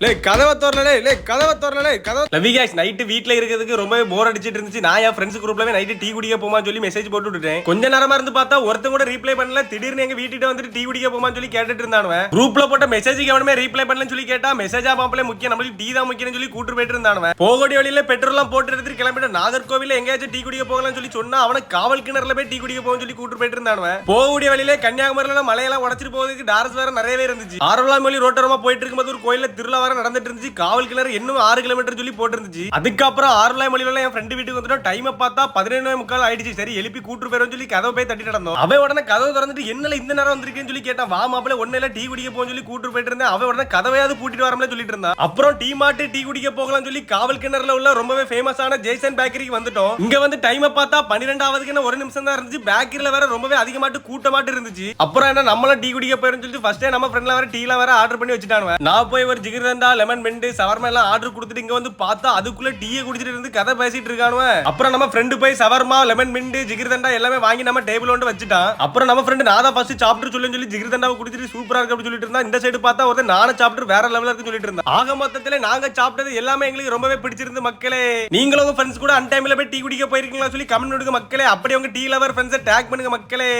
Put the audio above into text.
லே கதவை திறலே லே கதவை திறலே கதவை லவி கேஷ் நைட்டு வீட்ல இருக்கிறதுக்கு ரொம்ப போர் அடிச்சிட்டு இருந்துச்சு. நான் என் ஃப்ரெண்ட்ஸ் குரூப்லவே நைட்டு டீ குடிக்க போமான்னு சொல்லி மெசேஜ் போட்டு விட்டுட்டேன். கொஞ்ச நேரமா இருந்து பார்த்தா ஒருத்தன் கூட ரீப்ளை பண்ணல. திடீர்னு எங்க வீட்டுக்கு வந்துட்டு டீ குடிக்க போமான்னு சொல்லி கேட்டுட்டு இருந்தானுவன் குரூப்ல போட்ட மெசேஜுக்கு எவனுமே ரீப்ளை பண்ணலன்னு சொல்லி கேட்டா மெசேஜா மாப்பிளே முக்கியம் நம்மளுக்கு டீ தான் முக்கியம்னு சொல்லி கூட்டு போயிட்டு இருந்தானுவன் போகடி வழியில பெட்ரோல்லாம் போட்டு எடுத்துட்டு கிளம்பிட்டு நாகர்கோவில எங்கேயாச்சும் டீ குடிக்க போகலாம்னு சொல்லி சொன்னா அவன காவல் கிணறுல போய் டீ குடிக்க போகணும்னு சொல்லி கூட்டு போயிட்டு இருந்தானுவன் போகக்கூடிய வழியில கன்னியாகுமரியில மலையெல்லாம் உடச்சிட்டு போகிறதுக்கு டார்ஸ் வேற நிறையவே இருந்துச்சு. ஆரவலாம் மொழி ரோட்டரமா போயிட்டு இருக்கும்போது ஒரு கோயில்ல திருவிழா வேற நடந்துட்டு இருந்துச்சு. காவல் கிணறு இன்னும் ஆறு கிலோமீட்டர் சொல்லி போட்டுருந்துச்சு. அதுக்கப்புறம் ஆறுலாய் மொழியில என் ஃப்ரெண்டு வீட்டுக்கு வந்துட்டோம். டைமை பார்த்தா பதினேழு முக்கால் ஆயிடுச்சு. சரி எழுப்பி கூட்டு போயிரும் சொல்லி கதவை போய் தட்டி நடந்தோம். அவன் உடனே கதவை திறந்துட்டு என்னல இந்த நேரம் வந்திருக்கேன்னு சொல்லி கேட்டான். வா மாப்பிள ஒன்னுல டீ குடிக்க போன்னு சொல்லி கூட்டு போயிட்டு இருந்தேன். அவன் உடனே கதவையாவது பூட்டிட்டு வரம்ல சொல்லிட்டு இருந்தான். அப்புறம் டீ மாட்டு டீ குடிக்க போகலாம்னு சொல்லி காவல் கிணறுல உள்ள ரொம்பவே ஃபேமஸான ஜெய்சன் பேக்கரிக்கு வந்துட்டோம். இங்க வந்து டைமை பார்த்தா பன்னிரெண்டாவதுக்கு ஒரு நிமிஷம் தான் இருந்துச்சு. பேக்கரியில வேற ரொம்பவே அதிகமாட்டு கூட்டமாட்டு இருந்துச்சு. அப்புறம் என்ன நம்மளும் டீ குடிக்க போயிரும் சொல்லிட்டு ஃபர்ஸ்டே நம்ம ஃப்ரெண்ட்ல வேற டீலாம் வேற ஆர்டர் பண்ணி வச்சுட்டானுவேன் நான் போய் ஒரு ஜிகிர்தண்டா லெமன் மெண்டு சவர்மா எல்லாம் ஆர்டர் கொடுத்துட்டு இங்க வந்து பார்த்தா அதுக்குள்ள டீயை குடிச்சிட்டு இருந்து கதை பேசிட்டு இருக்கானுவன் அப்புறம் நம்ம ஃப்ரெண்டு போய் சவர்மா லெமன் பெண்டு ஜிகிர்தண்டா எல்லாமே வாங்கி நம்ம டேபிள் ஒன்று வச்சுட்டான். அப்புறம் நம்ம ஃப்ரெண்டு நான் தான் ஃபர்ஸ்ட் சாப்பிட்டு சொல்லி சொல்லி ஜிகிர்தண்டாவை குடிச்சிட்டு சூப்பரா இருக்கு அப்படின்னு சொல்லிட்டு இருந்தா இந்த சைடு பார்த்தா ஒருத்தன் நானும் சாப்பிட்டு வேற லெவலா இருக்கு சொல்லிட்டு இருந்தா ஆக மொத்தத்துல நாங்க சாப்பிட்டது எல்லாமே எங்களுக்கு ரொம்பவே பிடிச்சிருந்து மக்களே. நீங்களும் ஃப்ரெண்ட்ஸ் கூட அன் டைம்ல போய் டீ குடிக்க போயிருக்கீங்களா சொல்லி கமெண்ட் கொடுங்க மக்களே. அப்படி உங்க டீ லவர் ஃப்ரெண்ட்ஸை டேக் பண்ணுங்க மக்களே.